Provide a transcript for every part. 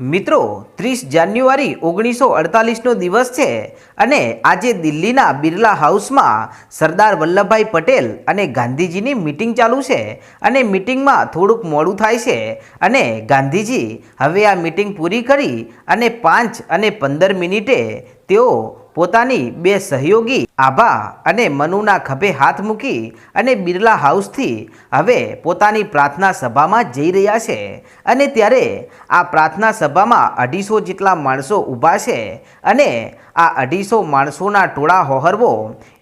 મિત્રો, ત્રીસ જાન્યુઆરી ઓગણીસો અડતાલીસનો દિવસ છે અને આજે દિલ્હીના બિરલા હાઉસમાં સરદાર વલ્લભભાઈ પટેલ અને ગાંધીજીની મિટિંગ ચાલુ છે અને મિટિંગમાં થોડુંક મોડું થાય છે અને ગાંધીજી હવે આ મિટિંગ પૂરી કરી અને પાંચ અને પંદર મિનિટે તેઓ પોતાની બે સહયોગી આભા અને મનુના ખભે હાથ મૂકી અને બિરલા હાઉસથી હવે પોતાની પ્રાર્થના સભામાં જઈ રહ્યા છે. અને ત્યારે આ પ્રાર્થના સભામાં અઢીસો જેટલા માણસો ઊભા છે અને આ અઢીસો માણસોના ટોળા હોહરવો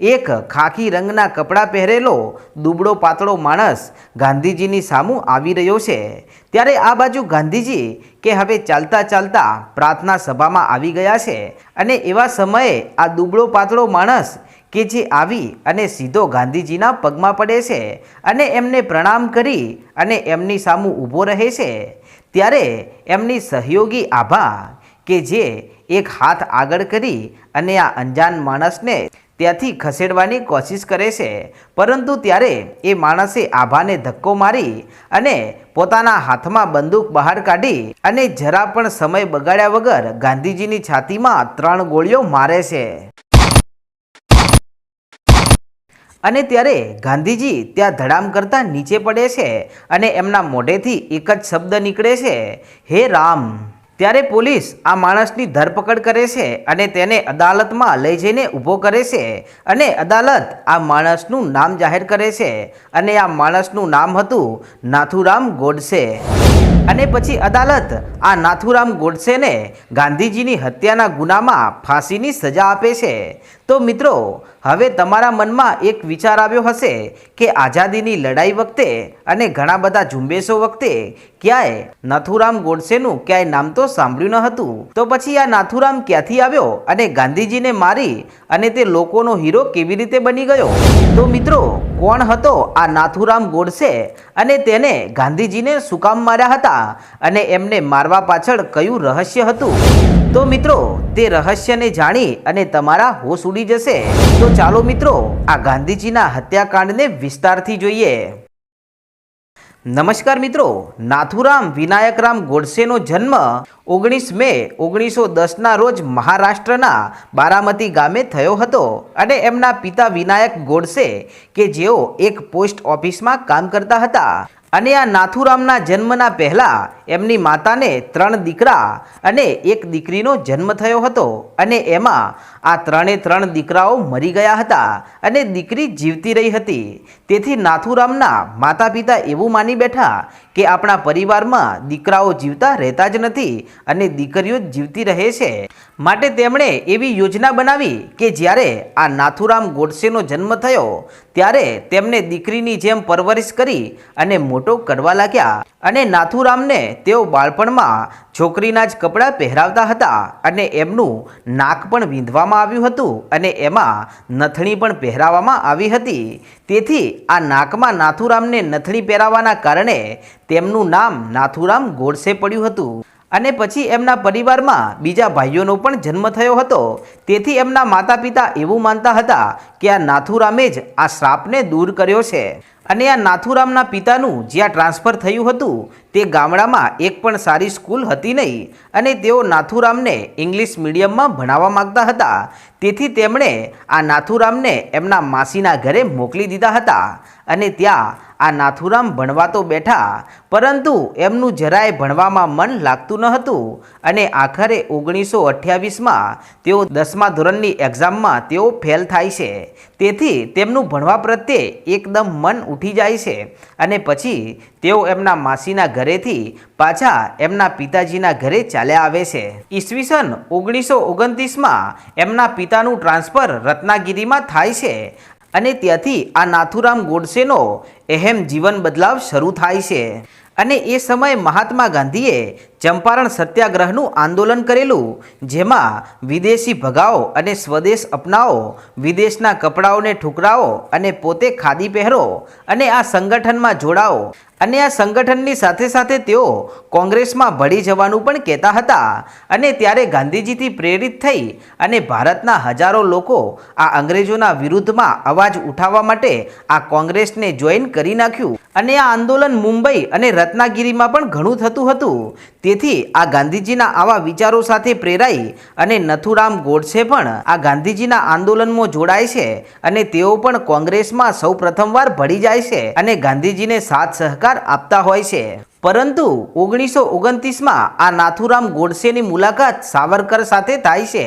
એક ખાખી રંગના કપડાં પહેરેલો દુબળો પાતળો માણસ ગાંધીજીની સામું આવી રહ્યો છે. ત્યારે આ બાજુ ગાંધીજી કે હવે ચાલતા ચાલતા પ્રાર્થના સભામાં આવી ગયા છે અને એવા સમયે આ દુબળો પાતળો માણસ કે જે આવી અને સીધો ગાંધીજીના પગમાં પડે છે અને એમને પ્રણામ કરી અને એમની સામું ઊભો રહે છે. ત્યારે એમની સહયોગી આભા કે જે એક હાથ આગળ કરી અને આ અંજાન માણસને ત્યાંથી ખસેડવાની કોશિશ કરે છે. પરંતુ ત્યારે એ માણસે આભાને ધક્કો મારી અને પોતાના હાથમાં બંદૂક બહાર કાઢી અને જરા પણ સમય બગાડ્યા વગર ગાંધીજીની છાતીમાં ત્રણ ગોળીઓ મારે છે. અને ત્યારે ગાંધીજી ત્યાં ધડામ કરતા નીચે પડે છે અને એમના મોઢેથી એક જ શબ્દ નીકળે છે, હે રામ. ત્યારે પોલીસ આ માણસની ધરપકડ કરે છે અને તેને અદાલતમાં લઈ જઈને ઊભો કરે છે અને અદાલત આ માણસનું નામ જાહેર કરે છે અને આ માણસનું નામ હતું નાથુરામ ગોડસે. અને પછી અદાલત આ નાથુરામ ગોડસેને ગાંધીજીની હત્યાના ગુનામાં ફાંસીની સજા આપે છે. તો મિત્રો, હવે તમારા મનમાં એક વિચાર આવ્યો હશે કે આઝાદીની લડાઈ વખતે અને ઘણા બધા ઝુંબેશો વખતે ક્યાંય નાથુરામ ગોડસેનું ક્યાંય નામ તો સાંભળ્યું ન હતું. તો પછી આ નાથુરામ ક્યાંથી આવ્યો અને ગાંધીજીને મારી અને તે લોકોનો હીરો કેવી રીતે બની ગયો? તો મિત્રો, કોણ હતો આ નાથુરામ ગોડસે અને તેને ગાંધીજીને શું કામ માર્યા હતા અને એમને મારવા પાછળ કયું રહસ્ય હતું? તો મિત્રો, તે રહસ્યને જાણી અને તમારા હોશ ઉડી જશે. તો ચાલો મિત્રો, આ ગાંધીજીના હત્યાકાંડને વિસ્તારથી જોઈએ. નમસ્કાર મિત્રો, નાથુરામ વિનાયકરામ ગોડસેનો જન્મ ઓગણીસ મે ઓગણીસો દસના રોજ મહારાષ્ટ્રના બારામતી ગામે થયો હતો અને એમના પિતા વિનાયક ગોડસે કે જેઓ એક પોસ્ટ ઓફિસમાં કામ કરતા હતા. અને આ નાથુરામના જન્મના પહેલાં એમની માતાને ત્રણ દીકરા અને એક દીકરીનો જન્મ થયો હતો. અને એમાં આ ત્રણે ત્રણ દીકરાઓ મરી ગયા હતા અને દીકરી જીવતી રહી હતી. તેથી નાથુરામના માતા પિતા એવું માની બેઠા કે આપણા પરિવારમાં દીકરાઓ જીવતા રહેતા જ નથી અને દીકરીઓ જીવતી રહે છે. માટે તેમણે એવી યોજના બનાવી કે જ્યારે આ નાથુરામ ગોડસેનો જન્મ થયો, ત્યારે તેમને દીકરીની જેમ પરવરિશ કરી અને મોટો કરવા લાગ્યા. અને નાથુરામને તેઓ બાળપણમાં છોકરીના જ કપડાં પહેરાવતા હતા અને એમનું નાક પણ વીંધવામાં આવ્યું હતું અને એમાં નથણી પણ પહેરાવવામાં આવી હતી. તેથી આ નાકમાં નાથુરામને નથણી પહેરાવવાના કારણે તેમનું નામ નાથુરામ ગોડસે પડ્યું હતું. અને પછી એમના પરિવારમાં બીજા ભાઈઓનો પણ જન્મ થયો હતો. તેથી એમના માતા પિતા એવું માનતા હતા કે આ નાથુરામે જ આ શ્રાપને દૂર કર્યો છે. અને આ નાથુરામના પિતાનું જ્યાં ટ્રાન્સફર થયું હતું, તે ગામડામાં એક પણ સારી સ્કૂલ હતી નહીં અને તેઓ નાથુરામને ઇંગ્લિશ મીડિયમમાં ભણાવવા માગતા હતા. તેથી તેમણે આ નાથુરામને એમના માસીના ઘરે મોકલી દીધા હતા અને ત્યાં આ નાથુરામ ભણવા તો બેઠા, પરંતુ એમનું જરાય ભણવામાં મન લાગતું ન હતું અને આખરે ઓગણીસો અઠ્યાવીસમાં તેઓ દસમા ધોરણની એક્ઝામમાં તેઓ ફેલ થાય છે. તેથી તેમનું ભણવા પ્રત્યે એકદમ મન ઉઠી જાય છે અને પછી તેઓ એમના માસીના ઘરેથી પાછા એમના પિતાજીના ઘરે ચાલ્યા આવે છે. ઈસવીસન ઓગણીસો ઓગણત્રીસમાં એમના પિતાનું ટ્રાન્સફર રત્નાગીરીમાં થાય છે અને ત્યાંથી આ નાથુરામ ગોડસેનો અહેમ જીવન બદલાવ શરૂ થાય છે. અને એ સમયે મહાત્મા ગાંધીએ ચંપારણ સત્યાગ્રહનું આંદોલન કરેલું, જેમાં વિદેશી ભગાઓ અને સ્વદેશ અપનાવો, વિદેશના કપડાઓને ઠુકરાવો અને પોતે ખાદી પહેરો અને આ સંગઠનમાં જોડાઓ. અને આ સંગઠનની સાથે સાથે તેઓ કોંગ્રેસમાં ભળી જવાનું પણ કહેતા હતા. અને ત્યારે ગાંધીજીથી પ્રેરિત થઈ અને ભારતના હજારો લોકો આ અંગ્રેજોના વિરુદ્ધમાં અવાજ ઉઠાવવા માટે આ કોંગ્રેસને જોઈન કરી નાખ્યું. અને આ આંદોલન મુંબઈ અને રત્નાગીરીમાં પણ ઘણું થતું હતું. તેથી આ ગાંધીજીના આવા વિચારો સાથે પ્રેરાઈ અને નથુરામ ગોડસે પણ આ ગાંધીજીના આંદોલનમાં જોડાય છે અને તેઓ પણ કોંગ્રેસમાં સૌ પ્રથમવાર ભળી જાય છે અને ગાંધીજીને સાથ સહકાર આપતા હોય છે. પરંતુ ઓગણીસો ઓગણત્રીસમાં આ નાથુરામ ગોડસેની મુલાકાત સાવરકર સાથે થાય છે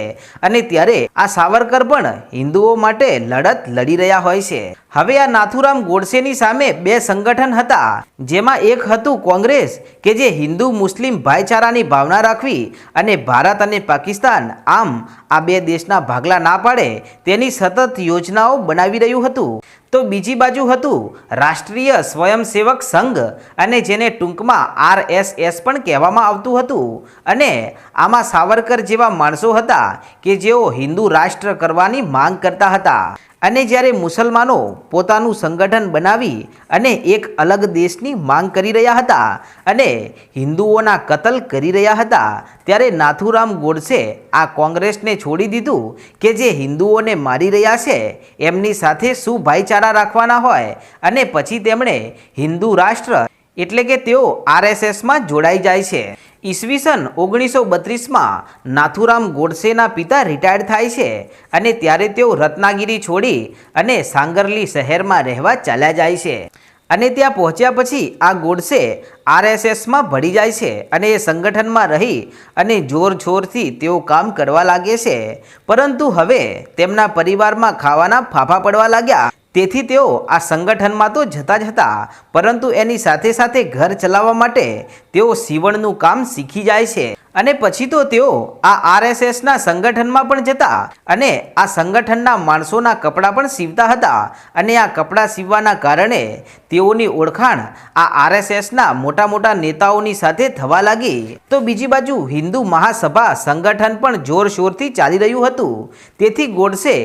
અને ત્યારે આ સાવરકર પણ હિન્દુઓ માટે લડત લડી રહ્યા હોય છે. હવે આ નાથુરામ ગોડસેની સામે બે સંગઠન હતા, જેમાં એક હતું કોંગ્રેસ, કે જે હિન્દુ મુસ્લિમ ભાઈચારાની ભાવના રાખવી અને ભારત અને પાકિસ્તાન આમ આ બે દેશના ભાગલા ના પાડે તેની સતત યોજનાઓ બનાવી રહ્યું હતું. તો બીજી બાજુ હતું રાષ્ટ્રીય સ્વયંસેવક સંઘ અને જેને ટૂંકમાં આરએસએસ પણ કહેવામાં આવતું હતું. અને આમાં સાવરકર જેવા માણસો હતા કે જેઓ હિન્દુ રાષ્ટ્ર કરવાની માંગ કરતા હતા. અને જ્યારે મુસલમાનો પોતાનું સંગઠન બનાવી અને એક અલગ દેશની માંગ કરી રહ્યા હતા અને હિન્દુઓના કતલ કરી રહ્યા હતા, ત્યારે નાથુરામ ગોડસે આ કોંગ્રેસને છોડી દીધું કે જે હિન્દુઓને મારી રહ્યા છે, એમની સાથે શું ભાઈચારા રાખવાના હોય? અને પછી તેમણે હિન્દુ રાષ્ટ્ર એટલે કે તેઓ આરએસએસમાં જોડાઈ જાય છે. ઈસવીસન ઓગણીસો બત્રીસમાં નાથુરામ ગોડસેના પિતા રિટાયર્ડ થાય છે અને ત્યારે તેઓ રત્નાગીરી છોડી અને સાંગરલી શહેરમાં રહેવા ચાલ્યા જાય છે. અને ત્યાં પહોંચ્યા પછી આ ગોડસે આરએસએસમાં ભળી જાય છે અને એ સંગઠનમાં રહી અને જોર જોરથી તેઓ કામ કરવા લાગે છે. પરંતુ હવે તેમના પરિવારમાં ખાવાના ફાફા પડવા લાગ્યા. તેથી તેઓ આ સંગઠનમાં તો જતા જ હતા, પરંતુ એની સાથે સાથે ઘર ચલાવવા માટે તેઓ સીવણનું કામ શીખી જાય છે. અને પછી તો તેઓ આ આરએસએસના સંગઠનમાં પણ જતા અને આ સંગઠનના માણસોના કપડાં પણ સીવતા હતા અને આ કપડાં સીવવાના કારણે તેઓની ઓળખાણ આ આરએસએસના મોટા મોટા નેતાઓની સાથે થવા લાગી. તો બીજી બાજુ હિન્દુ મહાસભા સંગઠન પણ જોરશોરથી ચાલી રહ્યું હતું. તેથી ગોડસે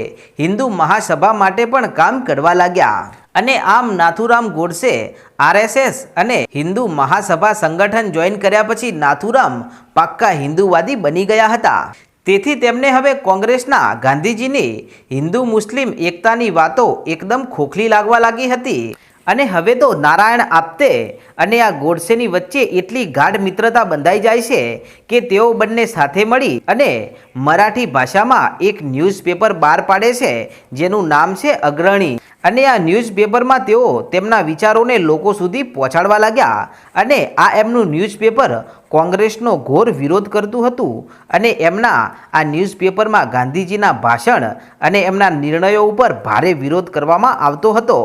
હિન્દુ મહાસભા માટે પણ કામ કરવા લાગ્યા. અને આમ નાથુરામ ગોડસે આરએસએસ અને હિન્દુ મહાસભા સંગઠન જોઈન કર્યા પછી નાથુરામ પાક્કા હિન્દુવાદી બની ગયા હતા. તેથી તેમને હવે કોંગ્રેસના ગાંધીજીની હિન્દુ મુસ્લિમ એકતાની વાતો એકદમ ખોખલી લાગવા લાગી હતી. અને હવે તો નારાયણ આપતે અને આ ગોડસેની વચ્ચે એટલી ગાઢ મિત્રતા બંધાઈ જાય છે કે તેઓ બંને સાથે મળી અને મરાઠી ભાષામાં એક ન્યૂઝપેપર બહાર પાડે છે, જેનું નામ છે અગ્રણી. અને આ ન્યૂઝપેપરમાં તેઓ તેમના વિચારોને લોકો સુધી પહોંચાડવા લાગ્યા અને આ એમનું ન્યૂઝપેપર કોંગ્રેસનો ઘોર વિરોધ કરતું હતું અને એમના આ ન્યૂઝપેપરમાં ગાંધીજીના ભાષણ અને એમના નિર્ણયો ઉપર ભારે વિરોધ કરવામાં આવતો હતો.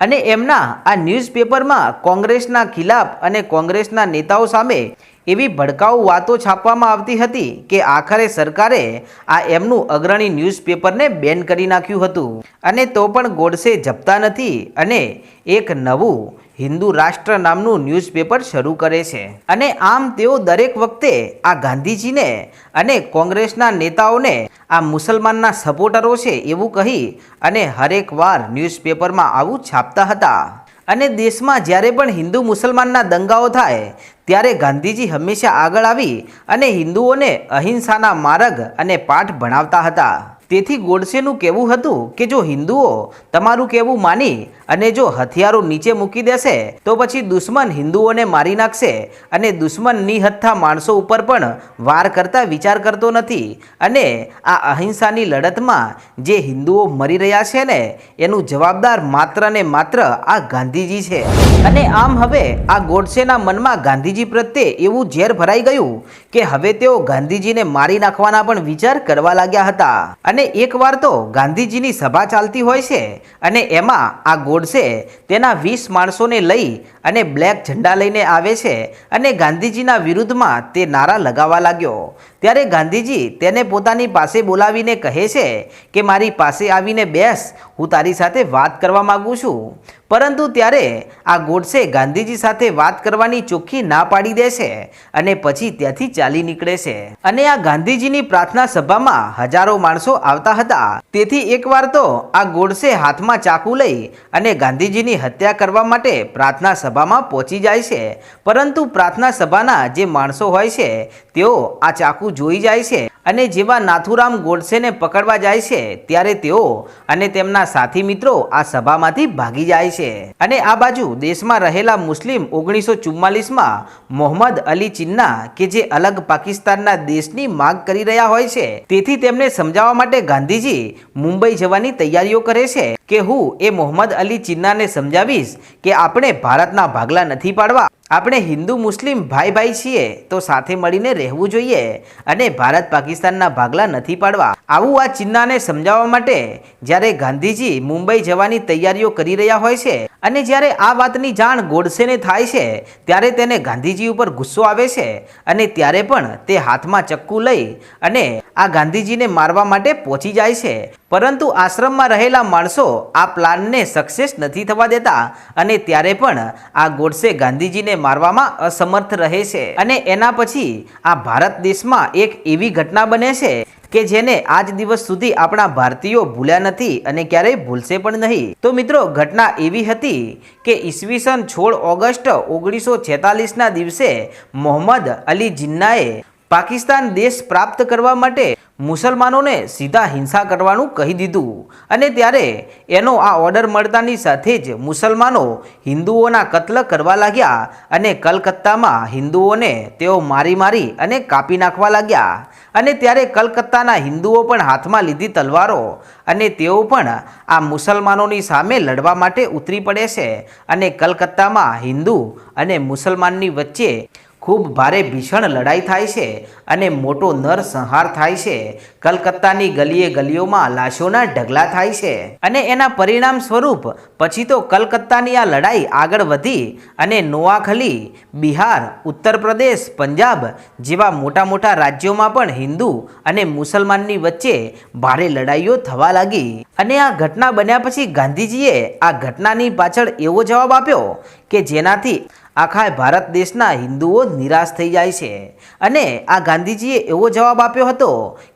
અને એમના આ ન્યૂઝપેપરમાં કોંગ્રેસના ખિલાફ અને કોંગ્રેસના નેતાઓ સામે એવી ભડકાઉ વાતો છાપવામાં આવતી હતી કે આખરે સરકારે આ એમનું અગ્રણી ન્યૂઝપેપરને બેન કરી નાખ્યું હતું. અને તો પણ ગોડસે જપતા નથી અને એક નવું હિન્દુ રાષ્ટ્ર નામનું ન્યૂઝપેપર શરૂ કરે છે. અને આમ તેઓ દરેક વખતે આ ગાંધીજીને અને કોંગ્રેસના નેતાઓને આ મુસલમાનના સપોર્ટરો છે એવું કહી અને હરેક વાર ન્યૂઝપેપરમાં આવું છાપતા હતા. અને દેશમાં જ્યારે પણ હિન્દુ મુસલમાનના દંગાઓ થાય ત્યારે ગાંધીજી હંમેશા આગળ આવી અને હિન્દુઓને અહિંસાના માર્ગ અને પાઠ ભણાવતા હતા. તેથી ગોડસેનું કહેવું હતું કે જો હિન્દુઓ તમારું કહેવું માની અને જો હથિયારો નીચે મૂકી દેશે, તો પછી દુશ્મન હિન્દુઓને મારી નાખશે અને દુશ્મન નિહત્થા માણસો ઉપર પણ વાર કરતા વિચાર કરતો નથી અને આ અહિંસાની લડતમાં જે હિન્દુઓ મરી રહ્યા છે ને, એનું જવાબદાર માત્ર ને માત્ર આ ગાંધીજી છે. અને આમ હવે આ ગોડસેના મનમાં ગાંધીજી પ્રત્યે એવું ઝેર ભરાઈ ગયું કે હવે તેઓ ગાંધીજીને મારી નાખવાના પણ વિચાર કરવા લાગ્યા હતા. અને એકવાર તો ગાંધીજીની સભા ચાલતી હોય છે અને એમાં આ ગોડસે તેના વીસ માણસોને લઈ અને બ્લેક ઝંડા લઈને આવે છે અને ગાંધીજીના વિરુદ્ધમાં તે નારા લગાવવા લાગ્યો. ત્યારે ગાંધીજી તેને પોતાની પાસે બોલાવીને કહે છે કે મારી પાસે આવીને બેસ, હું તારી સાથે વાત કરવા માગું છું. પરંતુ ત્યારે આ ગોડસે ગાંધીજી સાથે વાત કરવાની ચોખ્ખી ના પાડી દે છે અને પછી ત્યાંથી ચાલી નીકળે છે. અને આ ગાંધીજીની પ્રાર્થના સભામાં હજારો માણસો આવતા હતા. તેથી એકવાર તો આ ગોડસે હાથમાં ચાકુ લઈ અને ગાંધીજીની હત્યા કરવા માટે પ્રાર્થના સભામાં પહોંચી જાય છે. પરંતુ પ્રાર્થના સભાના જે માણસો હોય છે, તેઓ આ ચાકુ જોઈ જાય છે અને જેવા નાથુરામ ગોડસેને પકડવા જાય છે, ત્યારે તેઓ અને તેમના સાથી મિત્રો આ સભામાંથી ભાગી જાય છે. છે. અને આ બાજુ દેશમાં રહેલા મુસ્લિમ ઓગણીસો ચુમ્માલીસમાં મોહમ્મદ અલી ચિન્ના, કે જે અલગ પાકિસ્તાનના દેશની માંગ કરી રહ્યા હોય છે, તેથી તેમને સમજાવવા માટે ગાંધીજી મુંબઈ જવાની તૈયારીઓ કરે છે. કે હું એ મોહમ્મદ અલી ચિન્નાને સમજાવીશ કે આપણે ભારતના ભાગલા નથી પાડવા. આપણે હિન્દુ મુસ્લિમ ભાઈ ભાઈ છીએ તો સાથે મળીને રહેવું જોઈએ અને ભારત પાકિસ્તાનના ભાગલા નથી પાડવા. આવું આ ચિન્નાને સમજાવવા માટે જ્યારે ગાંધીજી મુંબઈ જવાની તૈયારીઓ કરી રહ્યા હોય છે અને જ્યારે આ વાતની જાણ ગોડસેને થાય છે, ત્યારે તેને ગાંધીજી ઉપર ગુસ્સો આવે છે અને ત્યારે પણ તે હાથમાં ચક્કુ લઈ અને આ ગાંધીજીને મારવા માટે પહોંચી જાય છે. પરંતુ આશ્રમમાં રહેલા માણસો આ પ્લાનને સક્સેસ નથી થવા દેતા અને ત્યારે પણ આ ગોડસે ગાંધીજીને મારવામાં અસમર્થ રહે છે. અને એના પછી આ ભારત દેશમાં એક એવી ઘટના બને છે કે જેને આજ દિવસ સુધી આપણા ભારતીયો ભૂલ્યા નથી અને ક્યારેય ભૂલશે પણ નહીં. તો મિત્રો, ઘટના એવી હતી કે ઈસવીસન સોળ ઓગસ્ટ ઓગણીસો છેતાલીસના દિવસે મોહમ્મદ અલી જિન્નાએ પાકિસ્તાન દેશ પ્રાપ્ત કરવા માટે મુસલમાનોને સીધા હિંસા કરવાનું કહી દીધું. અને ત્યારે એનો આ ઓર્ડર મળતાની સાથે જ મુસલમાનો હિન્દુઓના કત્લ કરવા લાગ્યા અને કલકત્તામાં હિન્દુઓને તેઓ મારી મારી અને કાપી નાખવા લાગ્યા. અને ત્યારે કલકત્તાના હિન્દુઓ પણ હાથમાં લીધી તલવારો અને તેઓ પણ આ મુસલમાનોની સામે લડવા માટે ઉતરી પડે છે. અને કલકત્તામાં હિન્દુ અને મુસલમાનની વચ્ચે ખૂબ ભારે ભીષણ લડાઈ થાય છે અને મોટો નરસંહાર થાય છે. કલકત્તાની ગલીએ ગલીઓમાં લાશોના ઢગલા થાય છે અને એના પરિણામ સ્વરૂપ પછી તો કલકત્તાની આ લડાઈ આગળ વધી અને નોઆખલી, બિહાર ઉત્તર પ્રદેશ પંજાબ જેવા મોટા મોટા રાજ્યોમાં પણ હિન્દુ અને મુસલમાનની વચ્ચે ભારે લડાઈઓ થવા લાગી. અને આ ઘટના બન્યા પછી ગાંધીજીએ આ ઘટનાની પાછળ એવો જવાબ આપ્યો કે જેનાથી આખા ભારત દેશના હિન્દુઓ નિરાશ થઈ જાય છે. અને આ ગાંધીજીએ એવો જવાબ આપ્યો હતો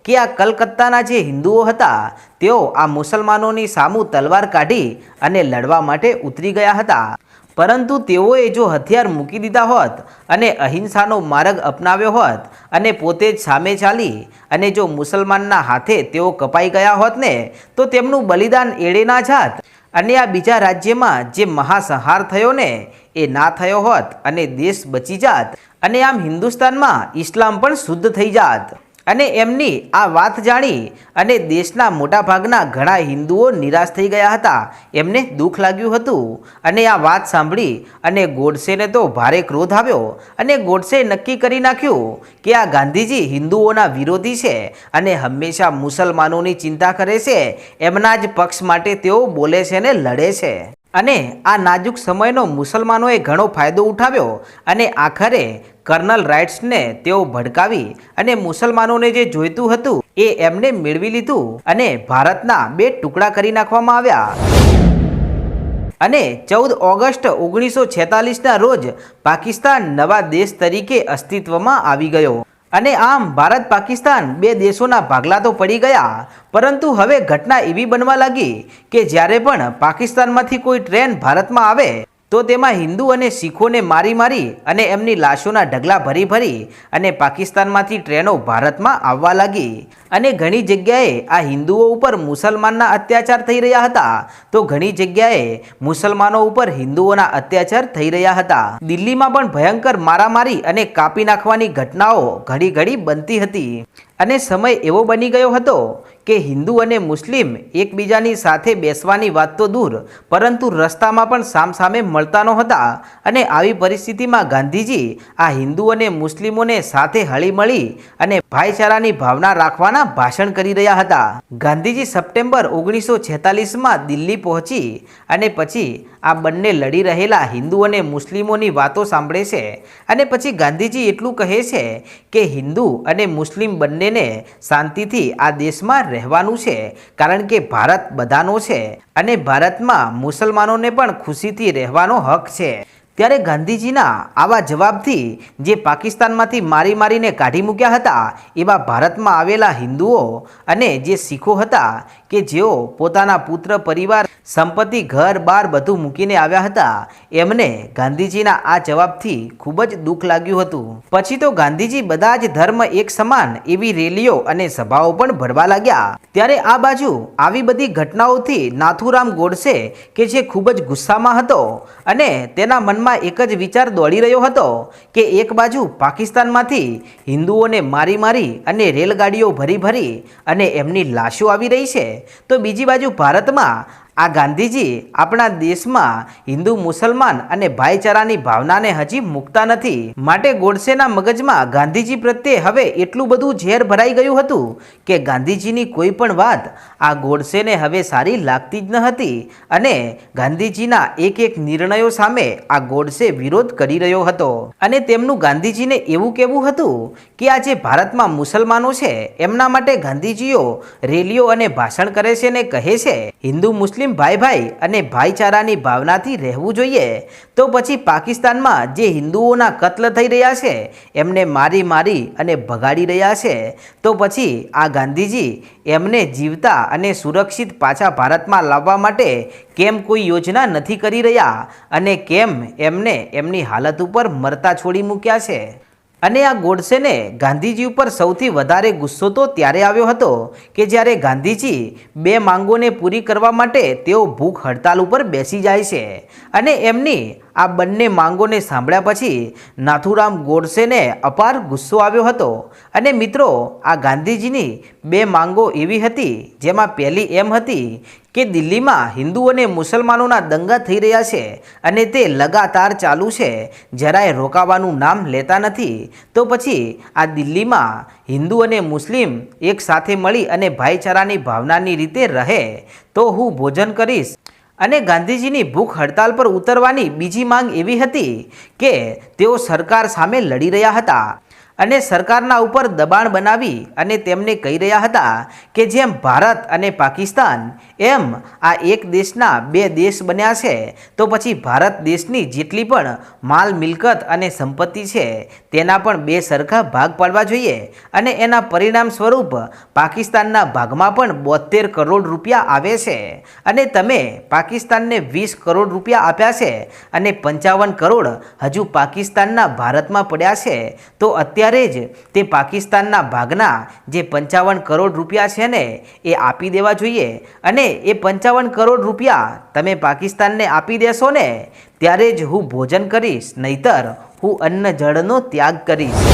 કે આ કલકત્તાના જે હિન્દુઓ હતા, તેઓ આ મુસલમાનોની સામું તલવાર કાઢી અને લડવા માટે ઉતરી ગયા હતા. પરંતુ તેઓએ જો હથિયાર મૂકી દીધા હોત અને અહિંસાનો માર્ગ અપનાવ્યો હોત અને પોતે જ સામે ચાલી અને જો મુસલમાનના હાથે તેઓ કપાઈ ગયા હોત ને, તો તેમનું બલિદાન એળે ના જાત. અને આ બીજા રાજ્યમાં જે મહાસંહાર થયો ને, એ ના થયો હોત અને દેશ બચી જાત. અને આમ હિન્દુસ્તાનમાં ઇસ્લામ પણ શુદ્ધ થઈ જાત. અને એમની આ વાત જાણી અને દેશના મોટાભાગના ઘણા હિન્દુઓ નિરાશ થઈ ગયા હતા. એમને દુઃખ લાગ્યું હતું. અને આ વાત સાંભળી અને ગોડસેને તો ભારે ક્રોધ આવ્યો અને ગોડસે નક્કી કરી નાખ્યું કે આ ગાંધીજી હિન્દુઓના વિરોધી છે અને હંમેશા મુસલમાનોની ચિંતા કરે છે. એમના જ પક્ષ માટે તેઓ બોલે છે ને લડે છે. અને આ નાજુક સમયનો મુસલમાનોએ ઘણો ફાયદો ઉઠાવ્યો અને આખરે કર્નલ રાઇટ્સને તેઓ ભડકાવી અને મુસલમાનોને જે જોઈતું હતું એ એમને મેળવી લીધું અને ભારતના બે ટુકડા કરી નાખવામાં આવ્યા. અને ચૌદ ઓગસ્ટ ઓગણીસો છેતાલીસના રોજ પાકિસ્તાન નવા દેશ તરીકે અસ્તિત્વમાં આવી ગયો. અને આમ ભારત પાકિસ્તાન બે દેશોના ભાગલા તો પડી ગયા, પરંતુ હવે ઘટના એવી બનવા લાગી કે જ્યારે પણ પાકિસ્તાનમાંથી કોઈ ટ્રેન ભારતમાં આવે તો તેમાં હિન્દુ અને શીખોને મારી મારી અને એમની લાશોના ઢગલા ભરી ભરી અને પાકિસ્તાનમાંથી ટ્રેનો ભારતમાં આવવા લાગી. અને ઘણી જગ્યાએ આ હિન્દુઓ ઉપર મુસલમાનના અત્યાચાર થઈ રહ્યા હતા. તો ઘણી જગ્યાએ મુસલમાનો ઉપર હિન્દુઓના અત્યાચાર થઈ રહ્યા હતા. દિલ્હીમાં પણ ભયંકર મારામારી અને કાપી નાખવાની ઘટનાઓ ઘડી ઘડી બનતી હતી. અને સમય એવો બની ગયો હતો કે હિન્દુ અને મુસ્લિમ એકબીજાની સાથે બેસવાની વાત તો દૂર, પરંતુ રસ્તામાં પણ સામસામે મળતા નહોતા અને આવી પરિસ્થિતિમાં ગાંધીજી આ હિન્દુ અને મુસ્લિમોને સાથે હળીમળી અને ભાઈચારાની ભાવના રાખવાના ભાષણ કરી રહ્યા હતા. ગાંધીજી સપ્ટેમ્બર ઓગણીસો છેતાલીસમાં દિલ્હી પહોંચી અને પછી આ બંને લડી રહેલા હિન્દુ અને મુસ્લિમોની વાતો સાંભળે છે અને પછી ગાંધીજી એટલું કહે છે કે હિન્દુ અને મુસ્લિમ બંનેને શાંતિથી આ દેશમાં રહેવાનું છે, કારણ કે ભારત બધાનો છે અને ભારતમાં મુસલમાનોને પણ ખુશીથી રહેવાનો હક છે. ત્યારે ગાંધીજીના આવા જવાબથી જે પાકિસ્તાનમાંથી મારી મારીને કાઢી મૂક્યા હતા, એવા ભારતમાં આવેલા હિન્દુઓ અને જે શીખો હતા કે જેઓ પોતાના પુત્ર, પરિવાર, સંપત્તિ, ઘર, બાર બધું મૂકીને આવ્યા હતા, એમને ગાંધીજીના આ જવાબથી ખૂબ જ દુઃખ લાગ્યું હતું. પછી તો ગાંધીજી બધા જ ધર્મ એક સમાન એવી રેલીઓ અને સભાઓ પણ ભરવા લાગ્યા. ત્યારે આ બાજુ આવી બધી ઘટનાઓથી નાથુરામ ગોડસે, કે જે ખૂબ જ ગુસ્સામાં હતો અને તેના મનમાં એક જ વિચાર દોડી રહ્યો હતો, કે એક બાજુ પાકિસ્તાનમાંથી હિન્દુઓને મારી મારી અને રેલગાડીઓ ભરી ભરી અને એમની લાશો આવી રહી છે તો બીજી બાજુ ભારતમાં આ ગાંધીજી આપણા દેશમાં હિન્દુ, મુસલમાન અને ભાઈચારાની ભાવનાને હજી મૂકતા નથી. માટે ગોડસેના મગજમાં ગાંધીજી પ્રત્યે હવે એટલું બધું ઝેર ભરાઈ ગયું હતું કે ગાંધીજીની કોઈ પણ વાત આ ગોડસેને હવે સારી લાગતી જ ન હતી અને ગાંધીજીના એક એક નિર્ણયો સામે આ ગોડસે વિરોધ કરી રહ્યો હતો. અને તેમનું ગાંધીજીને એવું કહેવું હતું કે આ જે ભારતમાં મુસલમાનો છે, એમના માટે ગાંધીજીઓ રેલીઓ અને ભાષણ કરે છે ને કહે છે, હિન્દુ, મુસ્લિમ ભાઈ ભાઈ અને ભાઈચારાની ભાવનાથી રહેવું જોઈએ, તો પછી પાકિસ્તાનમાં જે હિન્દુઓના કત્લ થઈ રહ્યા છે, એમને મારી મારી અને ભગાડી રહ્યા છે, તો પછી આ ગાંધીજી એમને જીવતા અને સુરક્ષિત પાછા ભારતમાં લાવવા માટે કેમ કોઈ યોજના નથી કરી રહ્યા અને કેમ એમને એમની હાલત ઉપર મરતા છોડી મૂક્યા છે? અને આ ગોડસેને ગાંધીજી ઉપર સૌથી વધારે ગુસ્સો તો ત્યારે આવ્યો હતો કે જ્યારે ગાંધીજી બે માંગોને પૂરી કરવા માટે તેઓ ભૂખ હડતાલ ઉપર બેસી જાય છે. અને એમની આ બંને માંગોને સાંભળ્યા પછી નાથુરામ ગોડસેને અપાર ગુસ્સો આવ્યો હતો. અને મિત્રો, આ ગાંધીજીની બે માંગો એવી હતી જેમાં પહેલી એમ હતી કે દિલ્હીમાં હિન્દુ અને મુસલમાનોના દંગા થઈ રહ્યા છે અને તે લગાતાર ચાલુ છે. જરાય રોકાવાનું નામ લેતા નથી. તો પછી આ દિલ્હીમાં હિન્દુ અને મુસ્લિમ એક સાથે મળી અને ભાઈચારાની ભાવનાની રીતે રહે તો હું ભોજન કરીશ. અને ગાંધીજીની ભૂખ હડતાલ પર ઉતરવાની બીજી માંગ એવી હતી કે તેઓ સરકાર સામે લડી રહ્યા હતા. અને સરકારના ઉપર દબાણ બનાવી અને તેમને કહી રહ્યા હતા કે જેમ ભારત અને પાકિસ્તાન એમ આ એક દેશના બે દેશ બન્યા છે, તો પછી ભારત દેશની જેટલી પણ માલ, મિલકત અને સંપત્તિ છે, તેના પણ બે સરખા ભાગ પાડવા જોઈએ અને એના પરિણામ સ્વરૂપ પાકિસ્તાનના ભાગમાં પણ બોતેર કરોડ રૂપિયા આવે છે. અને તમે પાકિસ્તાનને વીસ કરોડ રૂપિયા આપ્યા છે અને પંચાવન કરોડ હજુ પાકિસ્તાનના ભારતમાં પડ્યા છે, તો અત્યારે અત્યારે જ તે પાકિસ્તાનના ભાગના જે પંચાવન કરોડ રૂપિયા છે ને, એ આપી દેવા જોઈએ. અને એ પંચાવન કરોડ રૂપિયા તમે પાકિસ્તાનને આપી દેશો ને, ત્યારે જ હું ભોજન કરીશ, નહીતર હું અન્ન જળનો ત્યાગ કરીશ.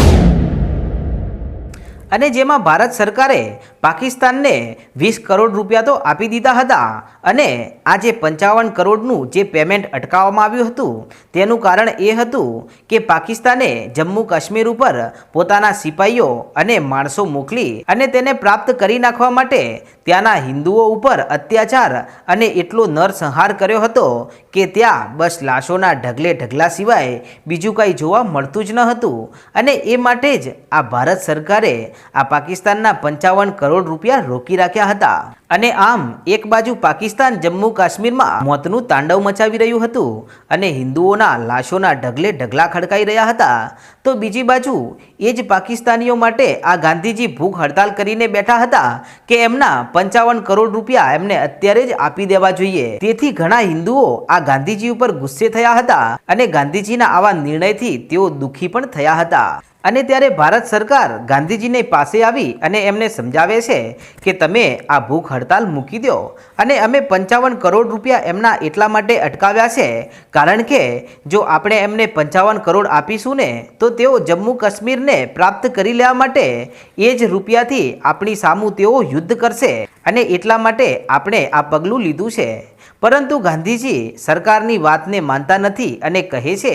અને જેમાં ભારત સરકારે પાકિસ્તાનને વીસ કરોડ રૂપિયા તો આપી દીધા હતા અને આ જે પંચાવન કરોડનું જે પેમેન્ટ અટકાવવામાં આવ્યું હતું, તેનું કારણ એ હતું કે પાકિસ્તાને જમ્મુ કાશ્મીર ઉપર પોતાના સિપાહીઓ અને માણસો મોકલી અને તેને પ્રાપ્ત કરી નાખવા માટે ત્યાંના હિન્દુઓ ઉપર અત્યાચાર અને એટલો નરસંહાર કર્યો હતો કે ત્યાં બસ લાશોના ઢગલે ઢગલા સિવાય બીજું કંઈ જોવા મળતું જ ન હતું. અને એ માટે જ આ ભારત સરકારે આ પાકિસ્તાનના પંચાવન કરોડ રૂપિયા રોકી રાખ્યા હતા. અને આમ, એક બાજુ પાકિસ્તાન જમ્મુ કાશ્મીરમાં મોતનું તાંડવ મચાવી રહ્યું હતું અને હિન્દુઓના લાશોના ઢગલે ઢગલા ખડકાઈ રહ્યા હતા, તો બીજી બાજુ એ જ પાકિસ્તાનીઓ માટે આ ગાંધીજી ભૂખ હડતાલ કરીને બેઠા હતા કે એમના પંચાવન કરોડ રૂપિયા એમને અત્યારે જ આપી દેવા જોઈએ. તેથી ઘણા હિન્દુઓ આ ગાંધીજી ઉપર ગુસ્સે થયા હતા અને ગાંધીજીના આવા નિર્ણયથી તેઓ દુઃખી પણ થયા હતા. અને ત્યારે ભારત સરકાર ગાંધીજીને પાસે આવી અને એમને સમજાવે છે કે તમે આ ભૂખ હડતાલ મૂકી દો અને અમે પંચાવન કરોડ રૂપિયા એમના એટલા માટે અટકાવ્યા છે. કારણ કે જો આપણે એમને પંચાવન કરોડ આપીશું ને, તો તેઓ જમ્મુ કાશ્મીરને પ્રાપ્ત કરી લેવા માટે એ જ રૂપિયાથી આપણી સામું તેઓ યુદ્ધ કરશે અને એટલા માટે આપણે આ પગલું લીધું છે. પરંતુ ગાંધીજી સરકારની વાતને માનતા નથી અને કહે છે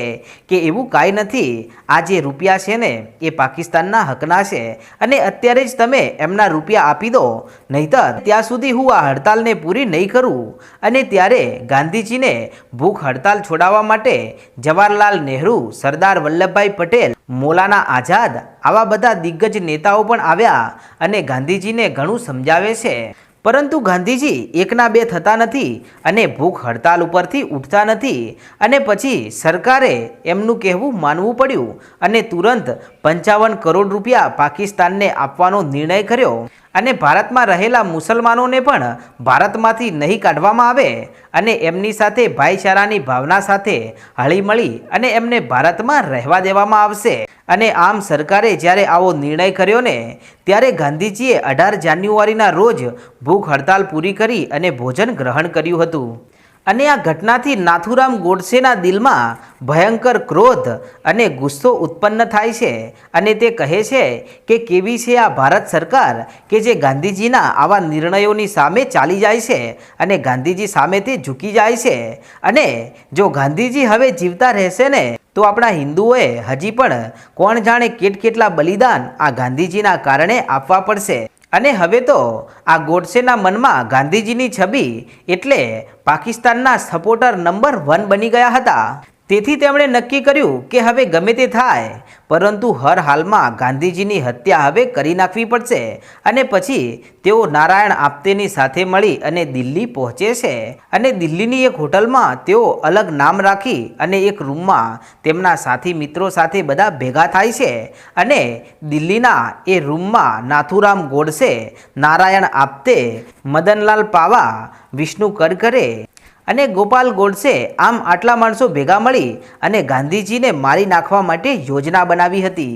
કે એવું કાંઈ નથી, આ જે રૂપિયા છે ને, એ પાકિસ્તાનના હકના છે અને અત્યારે જ તમે એમના રૂપિયા આપી દો, નહીતર ત્યાં સુધી હું આ હડતાલને પૂરી નહીં કરું અને ત્યારે ગાંધીજીને ભૂખ હડતાલ છોડાવવા માટે જવાહરલાલ નહેરુ, સરદાર વલ્લભભાઈ પટેલ, મોલાના આઝાદ આવા બધા દિગ્ગજ નેતાઓ પણ આવ્યા અને ગાંધીજીને ઘણું સમજાવે છે. પરંતુ ગાંધીજી એકના બે થતા નથી અને ભૂખ હડતાલ ઉપરથી ઉઠતા નથી અને પછી સરકારે એમનું કહેવું માનવું પડ્યું અને તુરંત પંચાવન કરોડ રૂપિયા પાકિસ્તાનને આપવાનો નિર્ણય કર્યો અને ભારતમાં રહેલા મુસલમાનોને પણ ભારતમાંથી નહીં કાઢવામાં આવે અને એમની સાથે ભાઈચારાની ભાવના સાથે હળીમળી અને એમને ભારતમાં રહેવા દેવામાં આવશે. અને આમ સરકારે જ્યારે આવો નિર્ણય કર્યો ને, ત્યારે ગાંધીજીએ અઢાર જાન્યુઆરીના રોજ ભૂખ હડતાલ પૂરી કરી અને ભોજન ગ્રહણ કર્યું હતું. અને આ ઘટનાથી નાથુરામ ગોડસેના દિલમાં ભયંકર ક્રોધ અને ગુસ્સો ઉત્પન્ન થાય છે અને તે કહે છે કે કેવી છે આ ભારત સરકાર કે જે ગાંધીજીના આવા નિર્ણયોની સામે ચાલી જાય છે અને ગાંધીજી સામે તે ઝૂકી જાય છે? અને જો ગાંધીજી હવે જીવતા રહેશે ને, તો આપણા હિન્દુઓએ હજી પણ કોણ જાણે કેટ કેટલા બલિદાન આ ગાંધીજીના કારણે આપવા પડશે? અને હવે તો આ ગોડસેના મનમાં ગાંધીજીની છબી એટલે પાકિસ્તાનના સપોર્ટર નંબર વન બની ગયા હતા. તેથી તેમણે નક્કી કર્યું કે હવે ગમે તે થાય, પરંતુ હર હાલમાં ગાંધીજીની હત્યા હવે કરી નાખવી પડશે અને પછી તેઓ નારાયણ આપતેની સાથે મળી અને દિલ્હી પહોંચે છે. અને દિલ્હીની એક હોટલમાં તેઓ અલગ નામ રાખી અને એક રૂમમાં તેમના સાથી મિત્રો સાથે બધા ભેગા થાય છે અને દિલ્હીના એ રૂમમાં નાથુરામ ગોડસે, નારાયણ આપતે, મદનલાલ પાવા, વિષ્ણુ કરકરે અને ગોપાલ ગોડસે આમ આટલા માણસો ભેગા મળી અને ગાંધીજીને મારી નાખવા માટે યોજના બનાવી હતી.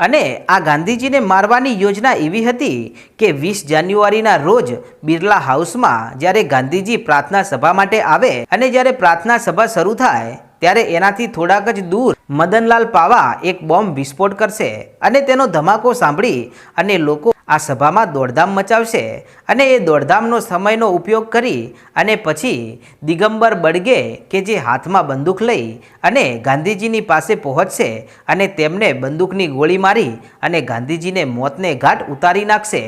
અને આ ગાંધીજીને મારવાની યોજના એવી હતી કે વીસ જાન્યુઆરીના રોજ બિરલા હાઉસમાં જ્યારે ગાંધીજી પ્રાર્થના સભા માટે આવે અને જ્યારે પ્રાર્થના સભા શરૂ થાય ત્યારે એનાથી થોડાક જ દૂર મદનલાલ પાવા એક બોમ્બ વિસ્ફોટ કરશે અને તેનો ધમાકો સાંભળી અને લોકો આ સભામાં દોડધામ મચાવશે અને એ દોડધામનો સમયનો ઉપયોગ કરી અને પછી દિગંબર બડગે કે જે હાથમાં બંદૂક લઈ અને ગાંધીજીની પાસે પહોંચશે અને તેમને બંદૂકની ગોળી મારી અને ગાંધીજીને મોતને ઘાટ ઉતારી નાખશે.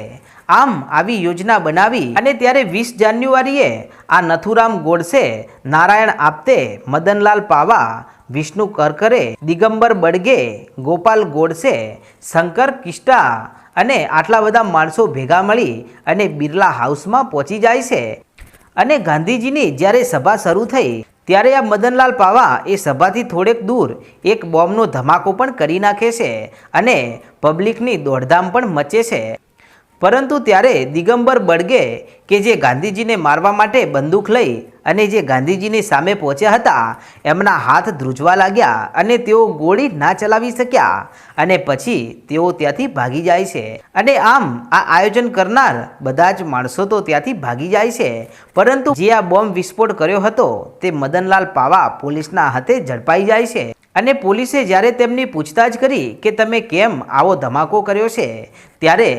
આમ આવી યોજના બનાવી અને ત્યારે વીસ જાન્યુઆરીએ આ નથુરામ ગોડસે નારાયણ આપતે મદનલાલ પાવા, વિષ્ણુ કરકરે, દિગંબર બડગે ગોપાલ ગોડસે, શંકર કિષ્ટા અને આટલા બધા માણસો ભેગા મળી અને બિરલા હાઉસમાં પહોંચી જાય છે. અને ગાંધીજીની જ્યારે સભા શરૂ થઈ, ત્યારે આ મદનલાલ પાવા એ સભાથી થોડેક દૂર એક બોમ્બનો ધમાકો પણ કરી નાખે છે અને પબ્લિકની દોડધામ પણ મચે છે. પરંતુ ત્યારે દિગંબર બળગે કે જે ગાંધીજીને મારવા માટે બંદૂક લઈ અને જે ગાંધીજીની સામે પહોંચ્યા હતા, એમના હાથ ધ્રુજવા લાગ્યા અને તેઓ ગોળી ના ચલાવી શક્યા અને પછી તેઓ ત્યાંથી ભાગી જાય છે. અને આમ આ આયોજન કરનાર બધા જ માણસો તો ત્યાંથી ભાગી જાય છે. પરંતુ જે આ બોમ્બ વિસ્ફોટ કર્યો હતો, તે મદનલાલ પાવા પોલીસના હાથે ઝડપાઈ જાય છે. અને પોલીસે જ્યારે તેમની પૂછતાછ કરી કે તમે કેમ આવો ધમાકો કર્યો છે, ત્યારે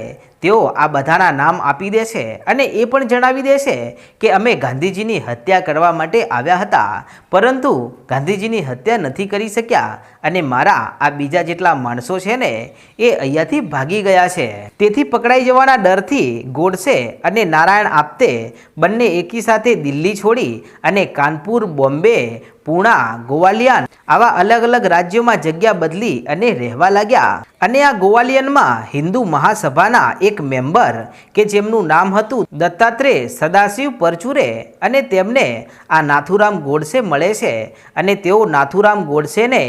તેઓ આ બધાના નામ આપી દે છે અને એ પણ જણાવી દે છે કે અમે ગાંધીજીની હત્યા કરવા માટે આવ્યા હતા, પરંતુ ગાંધીજીની હત્યા નથી કરી શક્યા અને મારા આ બીજા જેટલા માણસો છે ને, એ અહીંયાથી ભાગી ગયા છે. તેથી પકડાઈ જવાના ડરથી ગોડસે અને નારાયણ આપતે બંને એકી સાથે દિલ્હી છોડી અને કાનપુર, બોમ્બે પૂણા, ગોવાલિયન આવા અલગ અલગ રાજ્યોમાં જગ્યા બદલી અને રહેવા લાગ્યા. અને આ ગોવાલિયનમાં હિન્દુ મહાસભાના એક મેમ્બર કે જેમનું નામ હતું દત્તાત્રેય સદાશિવ પરચુરે અને તેમને આ નાથુરામ ગોડસે મળે છે અને તેઓ નાથુરામ ગોડસેને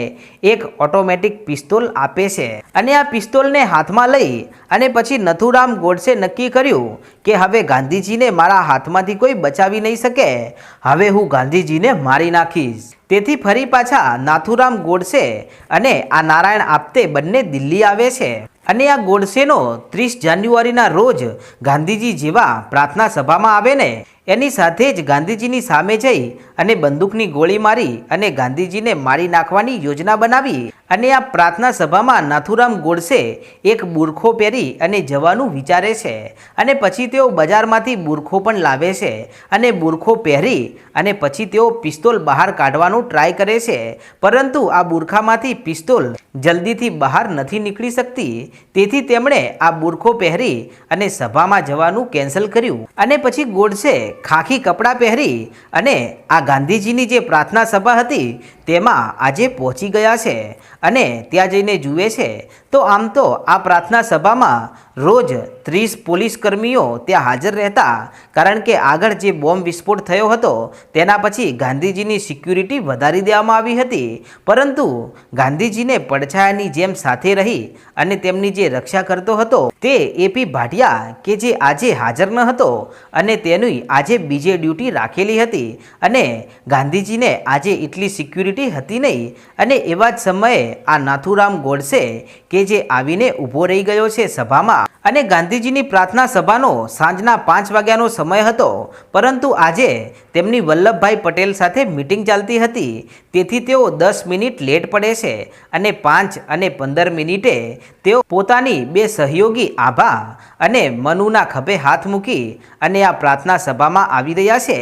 એક ઓટોમેટિક પિસ્તોલ આપે છે. અને આ પિસ્તોલને હાથમાં લઈ અને પછી નથુરામ ગોડસે નક્કી કર્યું કે હવે ગાંધીજીને મારા હાથમાંથી કોઈ બચાવી નહીં શકે. હવે હું ગાંધીજીને મારી નાખીશ. તેથી ફરી પાછા નાથુરામ ગોડસે અને આ નારાયણ આપતે બંને દિલ્હી આવે છે. અને આ ગોડસેનો ત્રીસ જાન્યુઆરીના રોજ ગાંધીજી જેવા પ્રાર્થના સભામાં આવે ને એની સાથે જ ગાંધીજીની સામે જઈ અને બંદૂકની ગોળી મારી અને ગાંધીજીને મારી નાખવાની યોજના બનાવી અને આ પ્રાર્થના સભામાં નાથુરામ ગોડસે એક બુરખો પહેરી અને જવાનું વિચારે છે. અને પછી તેઓ બજારમાંથી બુરખો પણ લાવે છે અને બુરખો પહેરી અને પછી તેઓ પિસ્તોલ બહાર કાઢવાનું ટ્રાય કરે છે. પરંતુ આ બુરખામાંથી પિસ્તોલ જલ્દીથી બહાર નથી નીકળી શકતી. તેથી તેમણે આ બુરખો પહેરી અને સભામાં જવાનું કેન્સલ કર્યું. અને પછી ગોડસે ખાખી કપડાં પહેરી અને આ ગાંધીજીની જે પ્રાર્થના સભા હતી તેમાં આજે પહોંચી ગયા છે અને ત્યાં જઈને જુએ છે. તો આમ તો આ પ્રાર્થના સભામાં રોજ ત્રીસ પોલીસ કર્મીઓ ત્યાં હાજર રહેતા. કારણ કે આગળ જે બોમ્બ વિસ્ફોટ થયો હતો, તેના પછી ગાંધીજીની સિક્યુરિટી વધારી દેવામાં આવી હતી. પરંતુ ગાંધીજીને પડછાયાની જેમ સાથે રહી અને તેમની જે રક્ષા કરતો હતો, તે એપી ભાટિયા કે જે આજે હાજર ન હતો અને તેની આજે બીજે ડ્યુટી રાખેલી હતી. અને ગાંધીજીને આજે એટલી સિક્યુરિટી હતી નહીં અને એવા જ સમયે આ નાથુરામ ગોડસે કે જે આવીને ઊભો રહી ગયો છે સભામાં અને ગાંધીજીની પ્રાર્થના સભાનો સાંજના પાંચ વાગ્યાનો સમય હતો, પરંતુ આજે તેમની વલ્લભભાઈ પટેલ સાથે મિટિંગ ચાલતી હતી. તેથી તેઓ દસ મિનિટ લેટ પડે છે અને પાંચ અને પંદર મિનિટે તેઓ પોતાની બે સહયોગી આભા અને મનુના ખભે હાથ મૂકી અને આ પ્રાર્થના સભામાં આવી રહ્યા છે.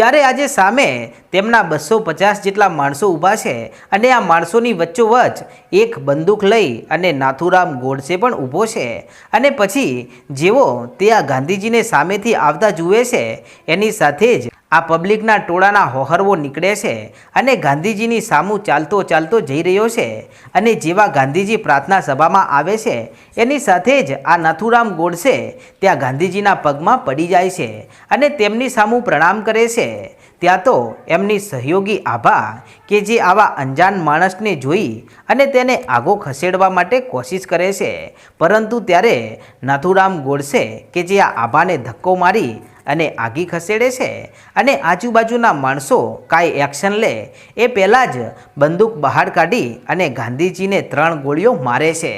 ત્યારે આજે સામે તેમના બસો પચાસ જેટલા માણસો ઊભા છે અને આ માણસોની વચ્ચોવચ એક બંદૂક લઈ અને નાથુરામ ગોડસે પણ ઊભો છે. અને પછી જેવો તે આ ગાંધીજીને સામેથી આવતા જુએ છે, એની સાથે જ આ પબ્લિકના ટોળાના હોહરવો નીકળે છે અને ગાંધીજીની સામું ચાલતો ચાલતો જઈ રહ્યો છે અને જેવા ગાંધીજી પ્રાર્થના સભામાં આવે છે, એની સાથે જ આ નથુરામ ગોડસે ત્યાં ગાંધીજીના પગમાં પડી જાય છે અને તેમની સામું પ્રણામ કરે છે. ત્યાં તો એમની સહયોગી આભા કે જે આવા અંજાન માણસને જોઈ અને તેને આગો ખસેડવા માટે કોશિશ કરે છે. પરંતુ ત્યારે નાથુરામ ગોડસે કે જે આ આભાને ધક્કો મારી અને આગી ખસેડે છે અને આજુબાજુના માણસો કાંઈ એક્શન લે, એ પહેલાં જ બંદૂક બહાર કાઢી અને ગાંધીજીને ત્રણ ગોળીઓ મારે છે.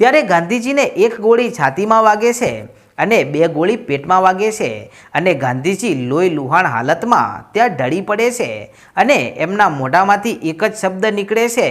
ત્યારે ગાંધીજીને એક ગોળી છાતીમાં વાગે છે અને બે ગોળી પેટમાં વાગે છે અને ગાંધીજી લોહી લુહાણ હાલતમાં ત્યાં ઢળી પડે છે અને એમના મોઢામાંથી એક જ શબ્દ નીકળે છે,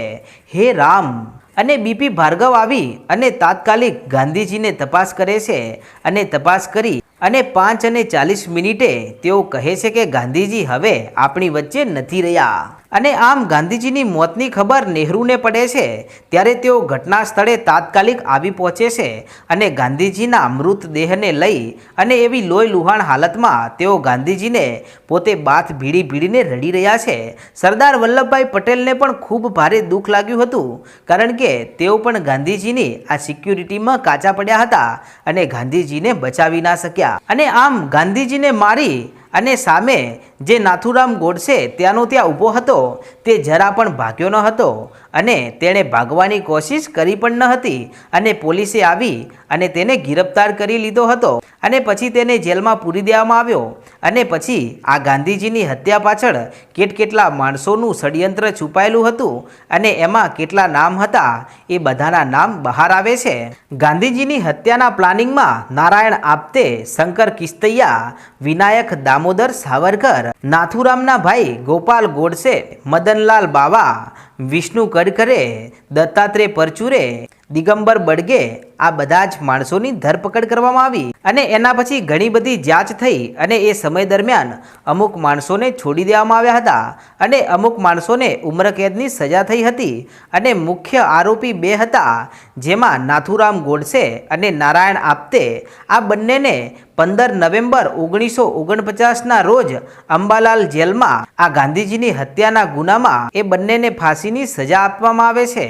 હે રામ. અને બીપી ભાર્ગવ આવી અને તાત્કાલિક ગાંધીજીને તપાસ કરે છે અને તપાસ કરી અને પાંચ અને ચાલીસ મિનિટે તેઓ કહે છે કે ગાંધીજી હવે આપણી વચ્ચે નથી રહ્યા. અને આમ ગાંધીજીની મોતની ખબર નેહરુને પડે છે, ત્યારે તેઓ ઘટના સ્થળે તાત્કાલિક આવી પહોંચે છે અને ગાંધીજીના મૃતદેહને લઈ અને એવી લોહી લુહાણ હાલતમાં તેઓ ગાંધીજીને પોતે બાથ ભીડી ભીડીને રડી રહ્યા છે. સરદાર વલ્લભભાઈ પટેલને પણ ખૂબ ભારે દુઃખ લાગ્યું હતું, કારણ કે તેઓ પણ ગાંધીજીની આ સિક્યુરિટીમાં કાચા પડ્યા હતા અને ગાંધીજીને બચાવી ના શક્યા. અને આમ ગાંધીજીને મારી અને સામે જે નાથુરામ ગોડસે ત્યાંનો ત્યાં ઊભો હતો, તે જરા પણ ભાગ્યો ન હતો અને તેણે ભાગવાની કોશિશ કરી પણ ન હતી અને પોલીસે આવી અને તેને ગિરફતાર કરી લીધો હતો અને પછી તેને જેલમાં પૂરી દેવામાં આવ્યો અને પછી આ ગાંધીજીની હત્યા પાછળ કેટકેટલા માણસોનું ષડયંત્ર છુપાયેલું હતું અને એમાં કેટલા નામ હતા એ બધાના નામ બહાર આવે છે. ગાંધીજીની હત્યાના પ્લાનિંગમાં નારાયણ આપતે શંકર કિસ્તૈયા, વિનાયક દામોદર સાવરકર નાથુરામના ભાઈ ગોપાલ ગોડસે મદનલાલ બાવા વિષ્ણુ કડકરે દત્તાત્રેય પરચુરે, દિગંબર બડગે આ બધા જ માણસોની ધરપકડ કરવામાં આવી અને એના પછી ઘણી બધી જાંચ થઈ અને એ સમય દરમિયાન અમુક માણસોને છોડી દેવામાં આવ્યા હતા અને અમુક માણસોને ઉમ્રકેદની સજા થઈ હતી અને મુખ્ય આરોપી બે હતા, જેમાં નાથુરામ ગોડસે અને નારાયણ આપતે. આ બંનેને પંદર નવેમ્બર ઓગણીસો ઓગણપચાસના રોજ અંબાલાલ જેલમાં આ ગાંધીજીની હત્યાના ગુનામાં એ બંનેને ફાંસીની સજા આપવામાં આવે છે.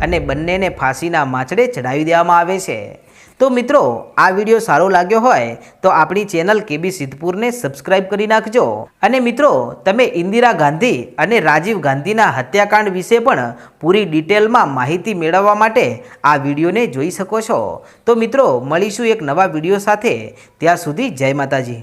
અને બંનેને ફાંસીના માછડે ચડાવી દેવામાં આવે છે. તો મિત્રો, આ વીડિયો સારો લાગ્યો હોય તો આપણી ચેનલ કેબી સિદ્ધપુરને સબસ્ક્રાઇબ કરી નાખજો. અને મિત્રો, તમે ઇન્દિરા ગાંધી અને રાજીવ ગાંધીના હત્યાકાંડ વિશે પણ પૂરી ડિટેલમાં માહિતી મેળવવા માટે આ વિડીયોને જોઈ શકો છો. તો મિત્રો, મળીશું એક નવા વીડિયો સાથે. ત્યાં સુધી જય માતાજી.